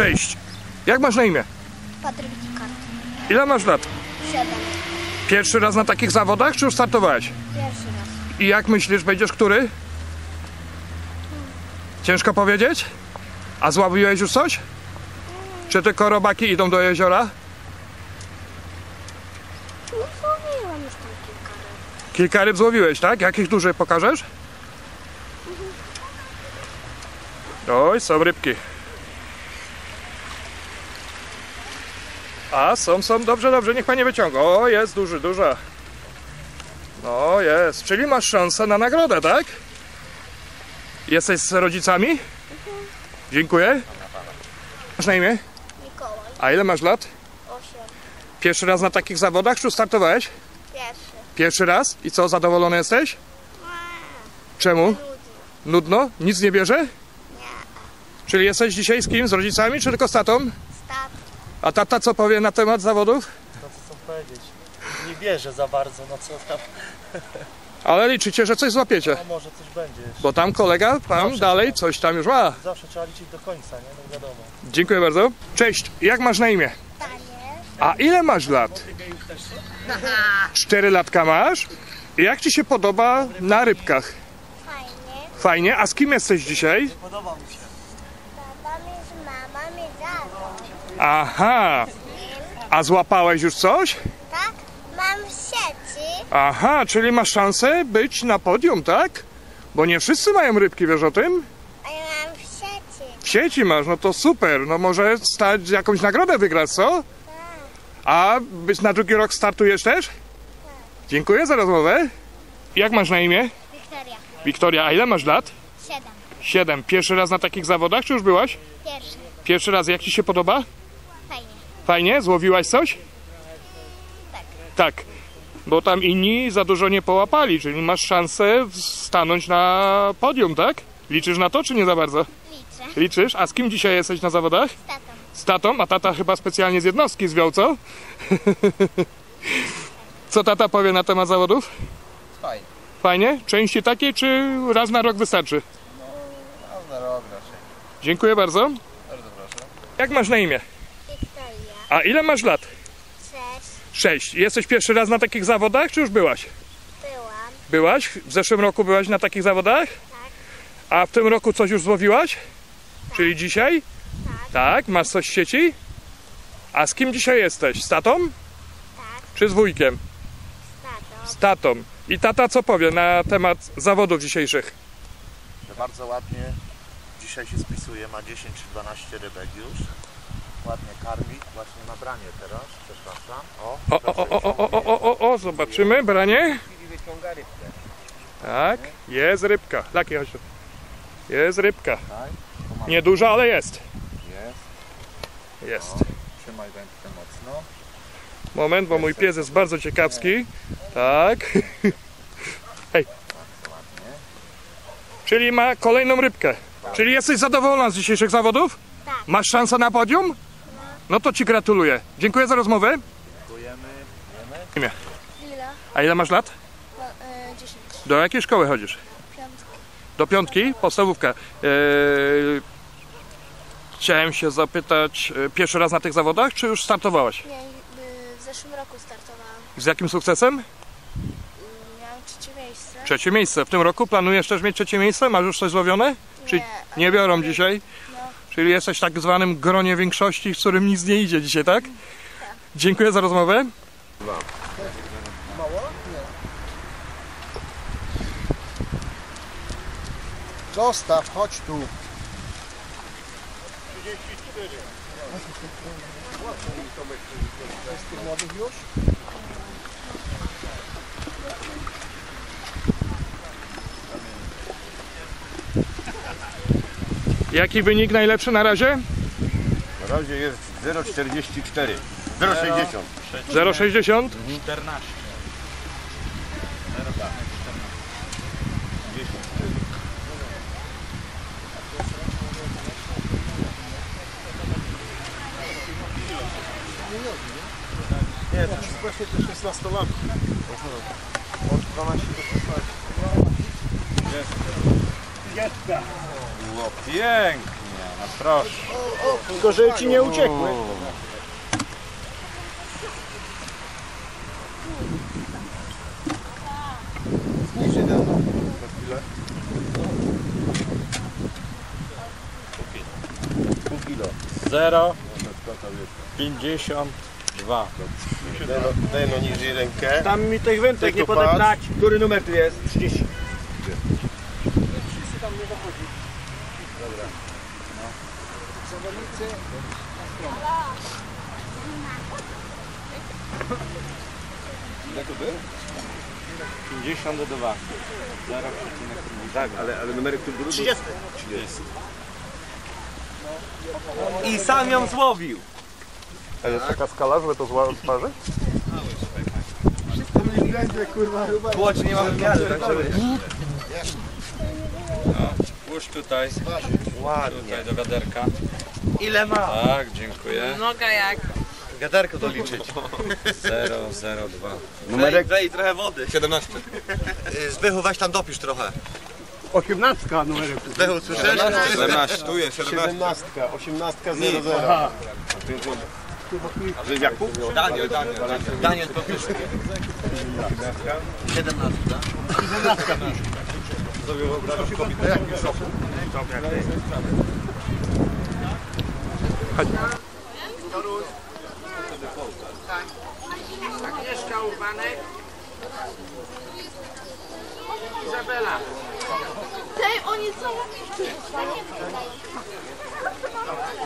Cześć. Jak masz na imię? Patryk Dikar. Ile masz lat? Siedem. Pierwszy raz na takich zawodach, czy już startowałeś? Pierwszy raz. I jak myślisz, będziesz który? Ciężko powiedzieć? A zławiłeś już coś? Czy tylko robaki idą do jeziora? No złowiłam już tam kilka razy. Kilka ryb złowiłeś, tak? Jakich dużych pokażesz? Oj, są rybki. A, są, są, dobrze, dobrze, niech pani wyciąga. O, jest duży, duża. No, jest. Czyli masz szansę na nagrodę, tak? Jesteś z rodzicami? Dziękuję. Masz na imię? Mikołaj. A ile masz lat? Osiem. Pierwszy raz na takich zawodach, czy startowałeś? Pierwszy. Pierwszy raz? I co, zadowolony jesteś? Czemu? Nudny. Nudno? Nic nie bierze? Nie. Czyli jesteś dzisiaj z kim? Z rodzicami, czy tylko z tatą? A tata co powie na temat zawodów? No co co powiedzieć? Nie bierze za bardzo, no co tam, Ale liczycie, że coś złapiecie. no może coś będzie jeszcze. Bo tam kolega, tam Zawsze dalej tak. coś tam już ma. Zawsze trzeba liczyć do końca, nie? No wiadomo. Dziękuję bardzo. Cześć, jak masz na imię? A ile masz lat? Cztery latka masz? I jak ci się podoba na rybkach? Fajnie. Fajnie, a z kim jesteś dzisiaj? Podoba mi się. Tata mi z mama mi dadzą. Aha, a złapałeś już coś? Tak? Mam w sieci. Aha, czyli masz szansę być na podium, tak? Bo nie wszyscy mają rybki, wiesz o tym? A ja mam w sieci. W sieci masz, no to super. No może stać jakąś nagrodę wygrać, co? A być na drugi rok startujesz też? Dziękuję za rozmowę. Jak masz na imię? Wiktoria. Wiktoria, a ile masz lat? Siedem. Siedem. Pierwszy raz na takich zawodach, czy już byłaś? Pierwszy. Pierwszy raz, jak ci się podoba? Fajnie. Złowiłaś coś? Tak. Tak. Bo tam inni za dużo nie połapali, czyli masz szansę stanąć na podium, tak? Liczysz na to, czy nie za bardzo? Liczę. Liczysz? A z kim dzisiaj jesteś na zawodach? Z tatą. Z tatą? A tata chyba specjalnie z jednostki zwiął, co? Co tata powie na temat zawodów? Fajnie. Fajnie? Części takie, czy raz na rok wystarczy? Raz na rok raczej. Dziękuję bardzo. Bardzo proszę. Jak masz na imię? A ile masz lat? Sześć. Sześć. Jesteś pierwszy raz na takich zawodach, czy już byłaś? Byłam. Byłaś? W zeszłym roku byłaś na takich zawodach? Tak. A w tym roku coś już złowiłaś? Czyli dzisiaj? Tak. Tak? Masz coś w sieci? A z kim dzisiaj jesteś? Z tatą? Tak. Czy z wujkiem? Z tatą. Z tatą. I tata co powie na temat zawodów dzisiejszych? że bardzo ładnie dzisiaj się spisuje, ma 10 czy 12 rybek już. Ładnie karmi, właśnie na branie teraz, przepraszam. O, O, o, o, o, o, o, o, o, o, zobaczymy, branie. I wyciąga rybkę. Tak, jest rybka. Laki, chodź tu. Jest rybka. Tak? Nieduża, ale jest. Jest. Jest. Trzymaj wędkę mocno. Moment, bo mój pies jest bardzo ciekawski. Tak. Hej. Czyli ma kolejną rybkę. Czyli jesteś zadowolona z dzisiejszych zawodów? Tak. Masz szansę na podium? No to ci gratuluję. Dziękuję za rozmowę. dziękujemy. Imię. Lila. A ile masz lat? No, y, dziesięć. Do jakiej szkoły chodzisz? Piątka. Do piątki? Podstawówka. Eee, chciałem się zapytać, e, pierwszy raz na tych zawodach, czy już startowałaś? Nie, y, w zeszłym roku startowałam. Z jakim sukcesem? Miałam trzecie miejsce. Trzecie miejsce. W tym roku planujesz też mieć trzecie miejsce? Masz już coś złowione? Czy Nie, nie biorą dzisiaj? Czyli jesteś w tak zwanym gronie większości, z którym nic nie idzie dzisiaj, tak? Dziękuję za rozmowę. Zostaw, chodź tu. Jest tych młodych już? Jaki wynik najlepszy na razie? Na razie jest 0,44. 0,60. 0,60? 14. Nie, to jest właśnie te 16 lat. Od 12 do 16. Dwudziestka. No pięknie, no proszę. Tylko, że ci nie uciekły. Zero. Pięćdziesiąt. Dwa. Daj no niżej rękę. Tam mi tych wędek nie podepnać. Który numer tu jest? 30. Pięćdziesiąt dwa. Zero Tak, ale, ale numerek tu drugi. 30. I sam ją złowił. A jest taka skala, że to zła twarzy? Płoć nie mamy miary, Puść tutaj. ładnie. Tutaj do wiaderka. Ile ma? Tak, dziękuję. Noga jak? Wiaderko doliczyć. 002. Numerek? Wej, trochę wody. 17. Zbychu, weź tam dopisz trochę. Osiemnastka numerek. tu. Zbychu, słyszysz? 17, tu jest 17. Siedemnastka, osiemnastka, zero, zero. Daniel, Daniel. Daniel, dopisz. 17. Agnieszka Urbanek. Izabela. Tej oni są...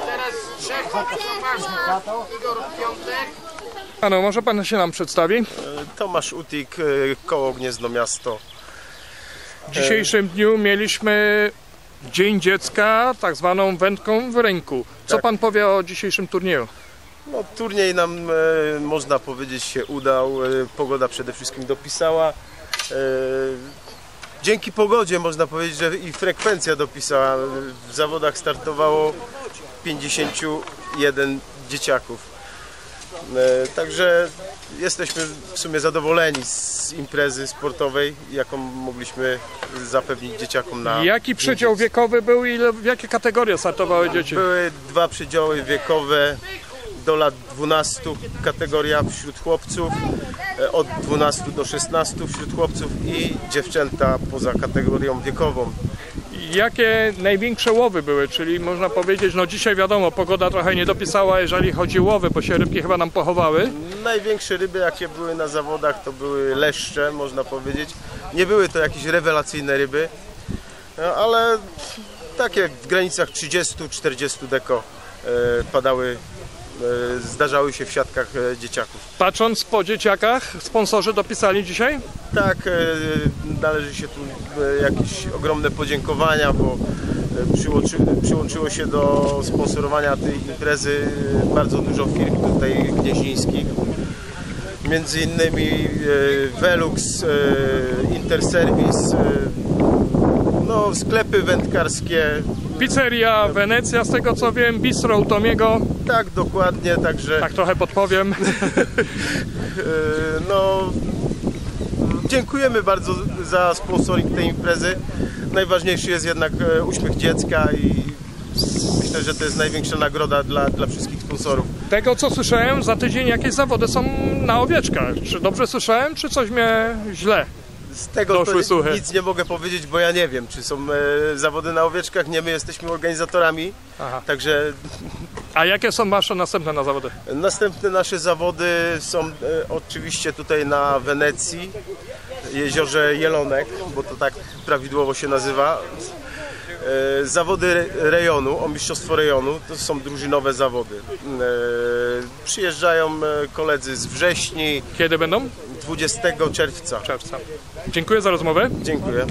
Teraz trzech chłopaków. Igor Piątek. Ano, może pan się nam przedstawi? Tomasz Utik, e, koło Gniezno Miasto. W dzisiejszym dniu mieliśmy Dzień Dziecka, tak zwaną wędką w ręku. Co Tak. pan powie o dzisiejszym turnieju? No, turniej nam, e, można powiedzieć, się udał. E, pogoda przede wszystkim dopisała. E, dzięki pogodzie można powiedzieć, że i frekwencja dopisała. W zawodach startowało 51 dzieciaków. E, także jesteśmy w sumie zadowoleni z imprezy sportowej, jaką mogliśmy zapewnić dzieciakom na Jaki przedział wiekowy był i ile- w jakie kategorie startowały dzieci? Były dwa przedziały wiekowe do lat 12 kategoria wśród chłopców, e, od 12 do 16 wśród chłopców i dziewczęta poza kategorią wiekową. Jakie największe łowy były? Czyli można powiedzieć, no dzisiaj wiadomo, pogoda trochę nie dopisała, jeżeli chodzi o łowy, bo się rybki chyba nam pochowały. Największe ryby jakie były na zawodach to były leszcze, można powiedzieć. Nie były to jakieś rewelacyjne ryby, no, ale takie w granicach 30-40 deko e, padały, e, zdarzały się w siatkach e, dzieciaków. Patrząc po dzieciakach, sponsorzy dopisali dzisiaj? Tak, e, należy się tu e, jakieś ogromne podziękowania, bo e, przyłączy, przyłączyło się do sponsorowania tej imprezy e, bardzo dużo firm tutaj gnieźnieńskich. Między innymi e, Velux, e, Interservice, e, no, sklepy wędkarskie, Pizzeria Wenecja, z tego co wiem, Bistro Tomiego, tak dokładnie, także tak trochę podpowiem. E, No, dziękujemy bardzo za sponsoring tej imprezy. Najważniejszy jest jednak e, uśmiech dziecka i myślę, że to jest największa nagroda dla, dla wszystkich sponsorów. Tego co słyszałem, za tydzień jakieś zawody są na owieczkach. Czy dobrze słyszałem, czy coś mnie źle? Z tego to Doszły słuchy. nic nie mogę powiedzieć, bo ja nie wiem, czy są e, zawody na owieczkach. Nie, my jesteśmy organizatorami, Aha. także A jakie są wasze następne na zawody? Następne nasze zawody są e, oczywiście tutaj na Wenecji, jeziorze Jelonek, bo to tak prawidłowo się nazywa. E, zawody re- rejonu, o mistrzostwo rejonu, to są drużynowe zawody. E, przyjeżdżają e, koledzy z wrześni, Kiedy będą? 20 czerwca. Czerwca. Dziękuję za rozmowę. Dziękuję.